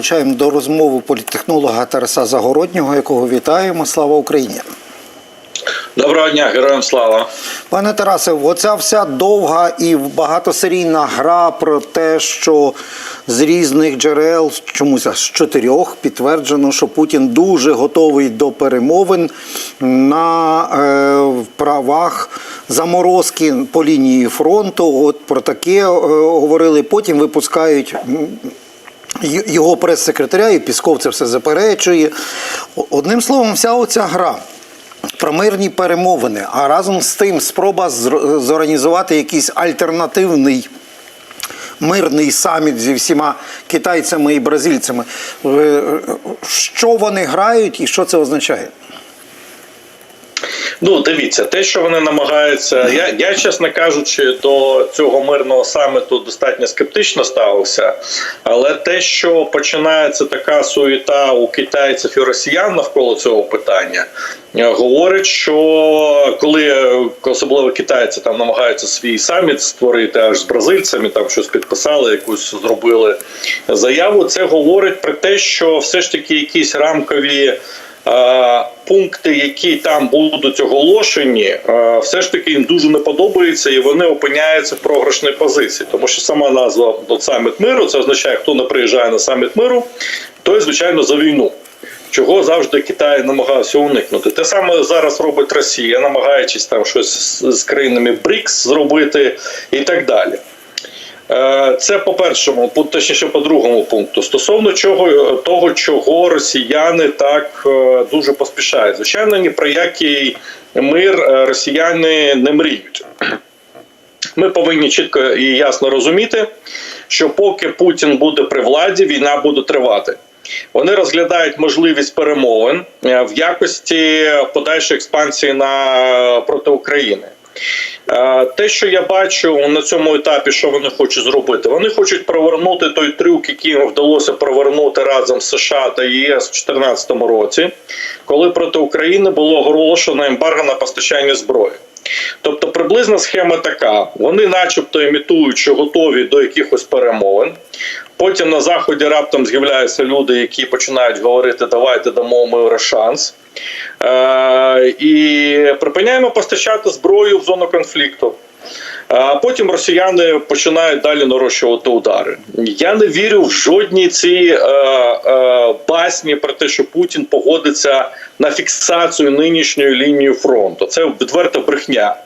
залучаємо до розмови політтехнолога Тараса Загороднього, якого вітаємо. Слава Україні! Доброго дня, героям слава. Пане Тарасе, оця вся довга і багатосерійна гра про те, що з різних джерел, чомусь з чотирьох, підтверджено, що Путін дуже готовий до перемовин на е, правах заморозки по лінії фронту. От про таке е, говорили. Потім випускають. Його прес-секретаря і Пісков це все заперечує. Одним словом, вся оця гра про мирні перемовини, а разом з тим спроба зорганізувати якийсь альтернативний. Мирний саміт зі всіма китайцями і бразильцями. Е, Що вони грають і що це означає? Ну, дивіться, те, що вони намагаються, я, я чесно кажучи, до цього мирного саміту достатньо скептично ставився. Але те, що починається така суєта у китайців і росіян навколо цього питання, е, говорить, що коли е, особливо китайці там намагаються свій саміт створити аж з бразильцями, там щось підписали, якусь зробили заяву. Це говорить про те, що все ж таки якісь рамкові. Е, Пункти, які там будуть оголошені, е, все ж таки їм дуже не подобається, і вони опиняються в програшній позиції, тому що сама назва «От саміт миру це означає, хто не приїжджає на саміт миру, той звичайно за війну. Чого завжди Китай намагався уникнути. Те саме зараз робить Росія, намагаючись там щось з країнами БРІКС зробити і так далі. Е, Це по першому, пу- точніше по другому пункту. Стосовно чого того, чого росіяни так е, дуже поспішають. Звичайно, ні про який мир е, росіяни не мріють. Ми повинні чітко і ясно розуміти, що поки Путін буде при владі, війна буде тривати. Вони розглядають можливість перемовин е, в якості подальшої експансії на проти України. Е, Те, що я бачу на цьому етапі, що вони хочуть зробити, вони хочуть провернути той трюк, який їм вдалося провернути разом з США та ЄС в 2014 році, коли проти України було оголошено ембарго на постачання зброї. Тобто приблизна схема така: вони, начебто, імітують, що готові до якихось перемовин. Потім на заході раптом з'являються люди, які починають говорити: давайте дамо миру шанс. Е, і припиняємо постачати зброю в зону конфлікту. А потім росіяни починають далі нарощувати удари. Я не вірю в жодні ці е, е, басні про те, що Путін погодиться на фіксацію нинішньої лінії фронту. Це відверта брехня.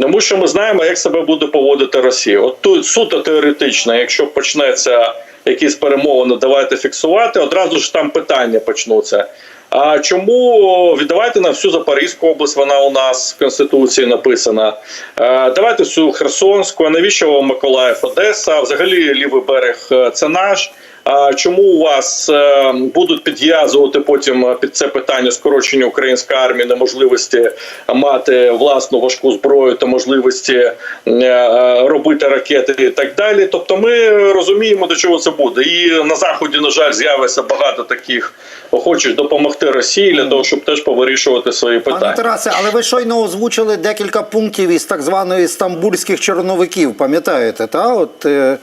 Тому що ми знаємо, як себе буде поводити Росія. От тут суто теоретично, якщо почнеться якісь перемовини, давайте фіксувати, одразу ж там питання почнуться. А чому віддавайте нам всю Запорізьку область? Вона у нас в конституції написана. Е, Давайте всю Херсонську. А навіщо вам Миколаїв, Одеса? Взагалі лівий берег е, це наш. А чому у вас е, будуть підв'язувати потім під це питання скорочення української армії, неможливості мати власну важку зброю та можливості е, е, робити ракети і так далі? Тобто, ми розуміємо, до чого це буде. І на заході, на жаль, з'явиться багато таких охочих допомогти Росії для того, щоб теж повирішувати свої Пане. Тарасе, але ви щойно озвучили декілька пунктів із так званої стамбульських чорновиків, пам'ятаєте, та? От, е,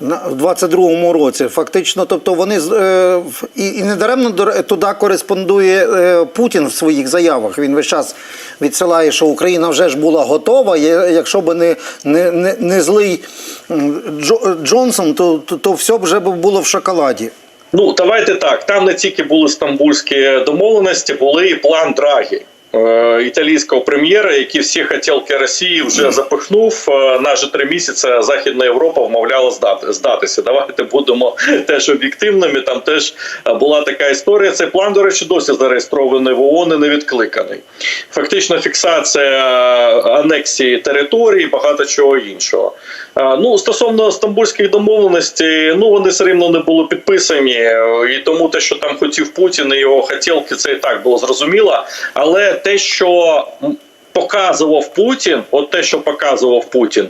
в 22-му році. Фактично, тобто вони е, і, і недаремно туди кореспондує е, Путін в своїх заявах. Він весь час відсилає, що Україна вже ж була готова. Якщо б не, не, не, не злий Джо, Джонсон, то, то, то все б вже було в шоколаді. Ну давайте так. Там не тільки були стамбульські домовленості, були і план Драгі. Е, Італійського прем'єра, який всі хотілки Росії вже запихнув е, на вже три місяці. Західна Європа вмовляла здати здатися. Давайте будемо теж об'єктивними. Там теж була така історія. Цей план, до речі, досі зареєстрований в ООН і не відкликаний. Фактично, фіксація анексії території, багато чого іншого. Е, Ну стосовно стамбульських домовленостей, ну вони все рівно не були підписані, і тому те, що там хотів Путін і його хотілки, це і так було зрозуміло. Але те, що показував Путін, от те, що показував Путін,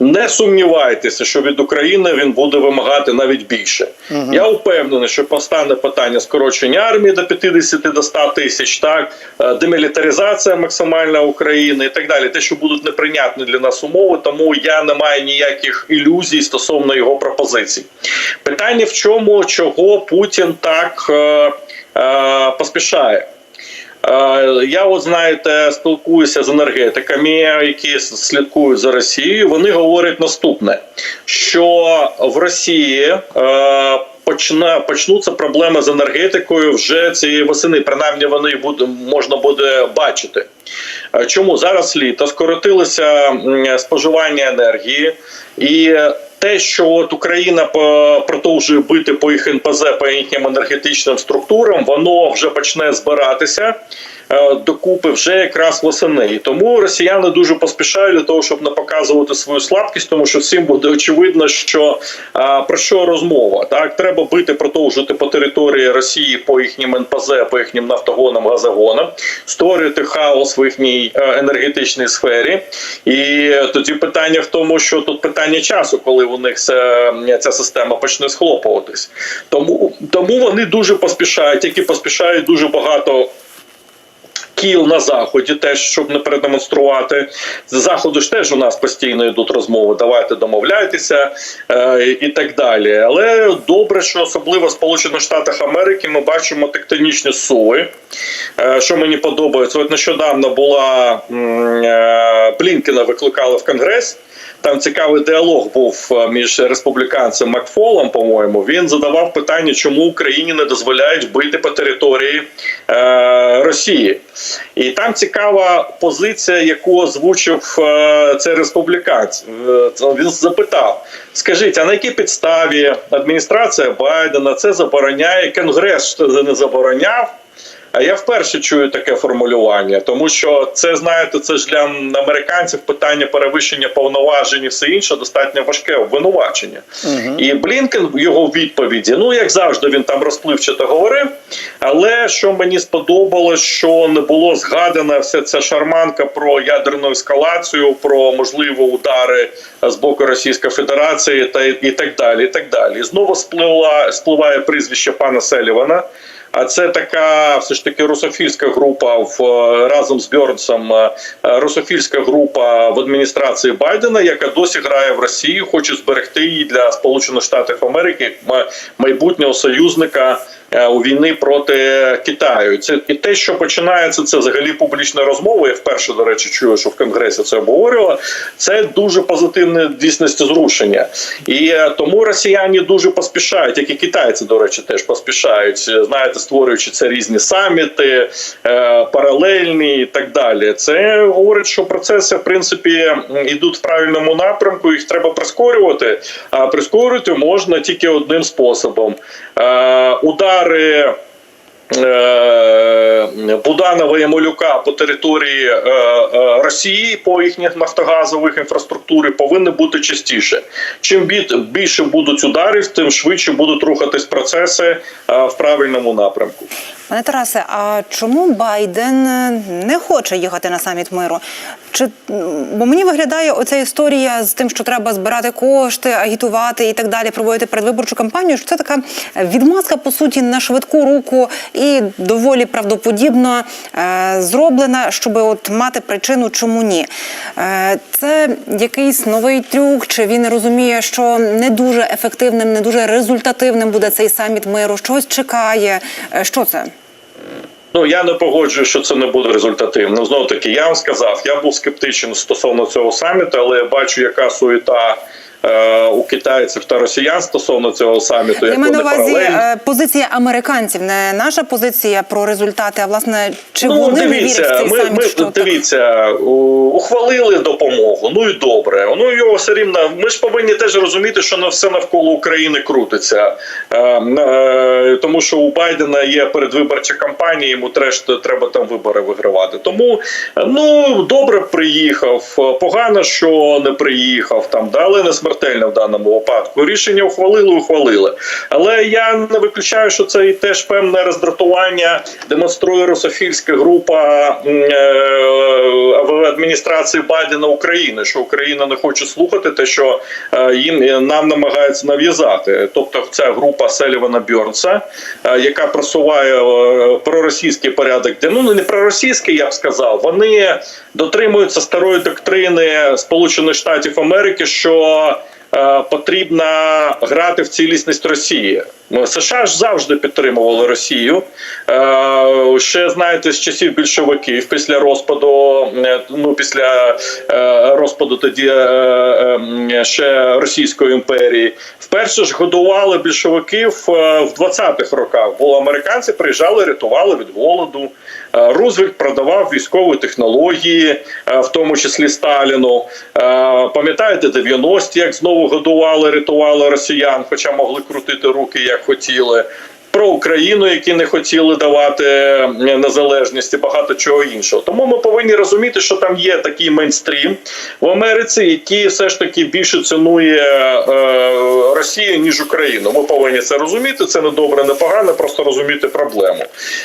Не сумнівайтеся, що від України він буде вимагати навіть більше. Я впевнений, що постане питання скорочення армії до 50 до 100 тисяч, так е, демілітаризація максимальна України і так далі. Те, що будуть неприйнятні для нас умови, тому я не маю ніяких ілюзій стосовно його пропозицій. Питання в чому, чого Путін так е, е, поспішає. Е, Я, от знаєте, спілкуюся з енергетиками, які слідкують за Росією. Вони говорять наступне: що в Росії е, почне почнуться проблеми з енергетикою вже цієї восени. Принаймні вони буде можна буде бачити. Е, Чому зараз літо скоротилося споживання енергії і. Те, що от Україна по- продовжує бити по їх НПЗ, по їхнім енергетичним структурам, воно вже почне збиратися. е, докупи вже якраз восени. І тому росіяни дуже поспішають для того, щоб не показувати свою слабкість, тому що всім буде очевидно, що про що розмова. Так треба бити, продовжувати по території Росії по їхнім НПЗ, по їхнім нафтогонам, газогонам, створювати хаос в їхній е, енергетичній сфері. І тоді питання в тому, що тут питання часу, коли у них це, ця система почне схлопуватись. Тому, тому вони дуже поспішають, які поспішають дуже багато. Кіл на заході, теж щоб не передемонструвати з заходу ж теж у нас постійно йдуть розмови. Давайте домовляйтеся е, і так далі. Але добре, що особливо в Сполучених Штатах Америки ми бачимо тектонічні суви. Е, що мені подобається, от нещодавно була е, Блінкіна, викликали в Конгрес. Там цікавий діалог був е, між республіканцем Макфолом, по-моєму. Він задавав питання, чому Україні не дозволяють бити по території е, Росії. І там цікава позиція, яку озвучив е, цей республіканець. Е, Він запитав: скажіть, а на якій підставі адміністрація Байдена це забороняє? Конгрес це не забороняв. А я вперше чую таке формулювання, тому що це знаєте, це ж для американців питання перевищення повноважень і все інше достатньо важке обвинувачення. І Блінкен в його відповіді, ну як завжди, він там розпливчато говорив. Але що мені сподобалось, що не було згадана вся ця шарманка про ядерну ескалацію, про можливі удари з боку Російської Федерації та і і так далі. І так далі. Знову спливла спливає прізвище пана Селівана. А це така все ж таки русофільська група в е, разом з Бьорнсом, е, е, русофільська група в адміністрації Байдена, яка досі грає в Росії, хоче зберегти її для Сполучених Штатів Америки майбутнього союзника у війни проти Китаю. Це і те, що починається, це взагалі публічна розмова. Я вперше до речі чую, що в Конгресі це обговорювали. Це дуже позитивне дійсності зрушення, і е, тому росіяни дуже поспішають, як і китайці, до речі, теж поспішають. е, Знаєте, створюючи це різні саміти, е, паралельні і так далі. Це говорить, що процеси в принципі йдуть в правильному напрямку. Їх треба прискорювати. А прискорювати можна тільки одним способом: Е, удари. е, Буданова і Малюка по території е, е, Росії по їхніх нафтогазових інфраструктури повинні бути частіше. Чим більше будуть ударів, тим швидше будуть рухатись процеси в правильному напрямку. Пане Тарасе, а чому Байден е, не хоче їхати на саміт миру? Чи бо мені виглядає оця історія з тим, що треба збирати кошти, агітувати і так далі, проводити передвиборчу кампанію? Що це така відмазка по суті на швидку руку і доволі правдоподібно е, зроблена, щоб от мати причину, чому ні? Е, це якийсь новий трюк, чи він розуміє, що не дуже ефективним, не дуже результативним буде цей саміт миру? Щось чекає? Е, Що це? Ну я не погоджую, що це не буде результативно. Знову таки, я вам сказав, я був скептичен стосовно цього саміту, але я бачу, яка суєта е, у китайців та росіян стосовно цього саміту. Я маю на увазі е, позиція американців, не наша позиція про результати, а власне чи Ну, вони не вірять в цей ми, саміт? ми що дивіться, ухвалили допомогу. Ну і добре. Ну його все рівно. Ми ж повинні теж розуміти, що на все навколо України крутиться. Е, е, тому що у Байдена є передвиборча кампанія, йому треш треба там вибори вигравати. Тому е, ну добре приїхав. Погано, що не приїхав там, да, але не смертельно смертельне в даному випадку. Рішення ухвалили, ухвалили. Але я не виключаю, що це і теж певне роздратування демонструє русофільська група е, в адміністрації Байдена України, що Україна не хоче слухати те, що е, їм е, нам намагаються нав'язати. Тобто, ця група Селівана Бьорнса, яка просуває проросійський порядок, де ну не проросійський, я б сказав, вони дотримуються старої доктрини Сполучених Штатів Америки, що е, потрібно грати в цілісність Росії. США ж завжди підтримували Росію. Е, ще знаєте, з часів більшовиків після розпаду, е, ну після розпаду тоді ще Російської імперії. Вперше ж годували більшовиків в 20-х роках, бо американці приїжджали, рятували від голоду. Е, Рузвельт продавав військові технології, е, в тому числі Сталіну. Е, Пам'ятаєте, 90-ті, як знову годували, рятували росіян, хоча могли крутити руки як хотіли. Про Україну, які не хотіли давати е, незалежність і багато чого іншого. Тому ми повинні розуміти, що там є такий мейнстрім в Америці, який все ж таки більше цінує е, Росію ніж Україну. Ми повинні це розуміти. Це не добре, не погано, просто розуміти проблему.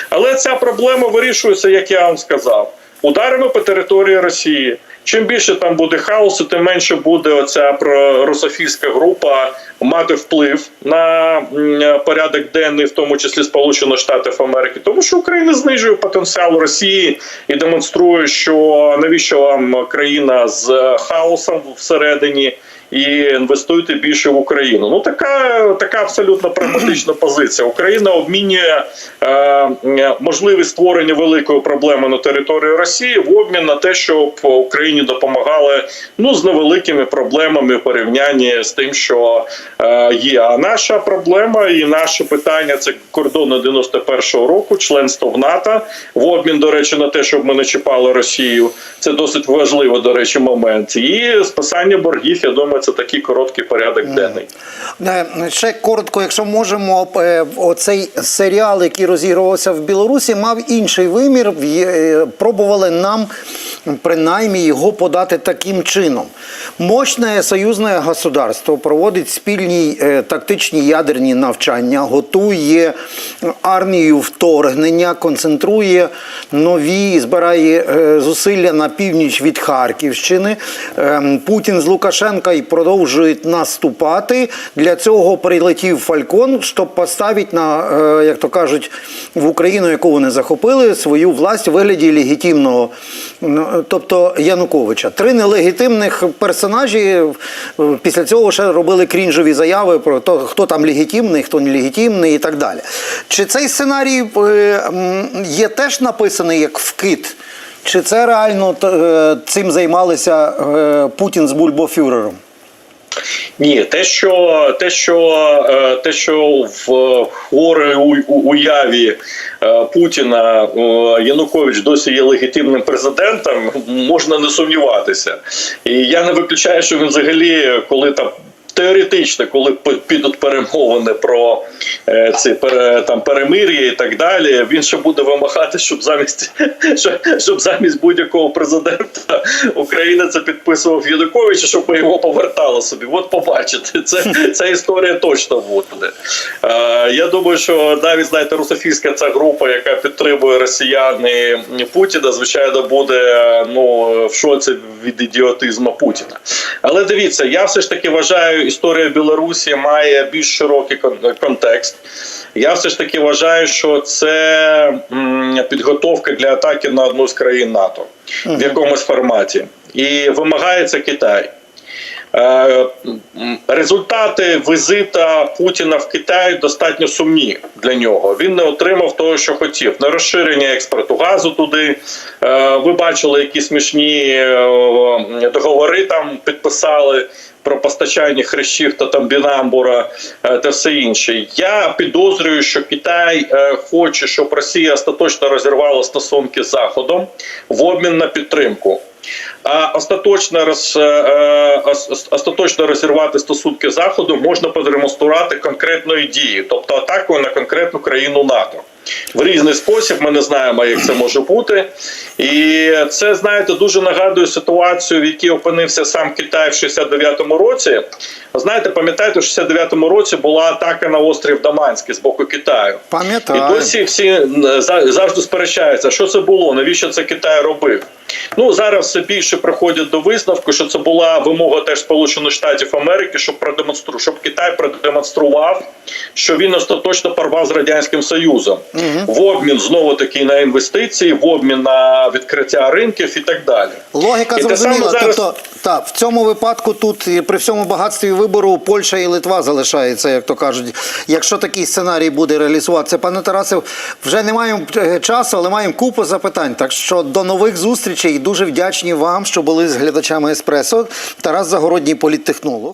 Але ця проблема вирішується, як я вам сказав, ударами по території Росії. Чим більше там буде хаосу, тим менше буде оця прорософійська група мати вплив на порядок денний, в тому числі Сполучених Штатів Америки, тому що Україна знижує потенціал Росії і демонструє, що навіщо вам країна з хаосом всередині. І інвестуйте більше в Україну. Ну така така абсолютно прагматична позиція. Україна обмінює е, можливість створення великої проблеми на території Росії в обмін на те, щоб Україні допомагали ну з невеликими проблемами в порівнянні з тим, що е, є. А наша проблема і наше питання це кордони 91-го року, членство в НАТО в обмін, до речі, на те, щоб ми не чіпали Росію. Це досить важливий, до речі, момент. І списання боргів. Я думаю, це такий короткий порядок денний. Е, Ще коротко, якщо можемо, е, оцей серіал, який розігрувався в Білорусі, мав інший вимір. Е, Пробували нам принаймні його подати таким чином. Мощне союзне государство проводить спільні тактичні ядерні навчання, готує армію вторгнення, концентрує нові, збирає зусилля на північ від Харківщини. Ем, Путін з Лукашенка і продовжують наступати. Для цього прилетів Фалькон, щоб поставити на, е, як то кажуть, в Україну, яку вони захопили, свою власть у вигляді легітимного, ну, тобто Януковича. Три нелегітимних персонажі е, після цього ще робили крінжові заяви про те, хто там легітимний, хто нелегітимний і так далі. Чи цей сценарій е, є теж написаний як вкид? Чи це реально е, цим займалися е, Путін з Бульбофюрером? Ні, те, що те, що е, те, що в у- уяві е, Путіна е, Янукович досі є легітимним президентом, можна не сумніватися. І я не виключаю, що він взагалі, коли там. Теоретично, коли підуть перемовини про е, ці пере, там перемир'я і так далі, він ще буде вимагати, щоб замість щоб, щоб замість будь-якого президента Україна це підписував Янукович, щоб ми його повертали собі. От побачите, це ця історія точно буде. Е, я думаю, що навіть знаєте, русофільська ця група, яка підтримує росіян і Путіна, звичайно, буде ну в шоці від ідіотизму Путіна. Але дивіться, я все ж таки вважаю, історія Білорусі має більш широкий кон- контекст. Я все ж таки вважаю, що це підготовка для атаки на одну з країн НАТО в якомусь форматі. І вимагається Китай. Е, Результати візита Путіна в Китай достатньо сумні для нього. Він не отримав того, що хотів. Не розширення експорту газу туди. Е, Ви бачили, які смішні е, договори там підписали про постачання хрещів та там бінамбура та все інше. Я підозрюю, що Китай хоче, щоб Росія остаточно розірвала стосунки з Заходом в обмін на підтримку. А остаточно роз, е, е, остаточно розірвати стосунки заходу можна продемонструвати конкретної дії, тобто атакою на конкретну країну НАТО. в різний спосіб. Ми не знаємо, як це може бути. І це, знаєте, дуже нагадує ситуацію, в якій опинився сам Китай в 69-му році. Знаєте, пам'ятаєте, в 69-му році була атака на острів Даманський з боку Китаю. Пам'ятаю. І досі всі завжди сперечаються, що це було, навіщо це Китай робив. Ну зараз все більше приходять до висновку, що це була вимога теж Сполучених Штатів Америки, щоб продемонстру, щоб Китай продемонстрував, що він остаточно порвав з радянським Союзом в обмін знову таки на інвестиції, в обмін на відкриття ринків і так далі. Логіка І зрозуміла. зараз- Тобто, так, в цьому випадку тут при всьому багатстві вибору Польща і Литва залишається, як то кажуть. Якщо такий сценарій буде реалізуватися, пане Тарасе, вже не маємо е, часу, але маємо купу запитань. Так що до нових зустрічей. Дуже вдячні вам, що були з глядачами Еспресо. Тарас Загородній політтехнолог.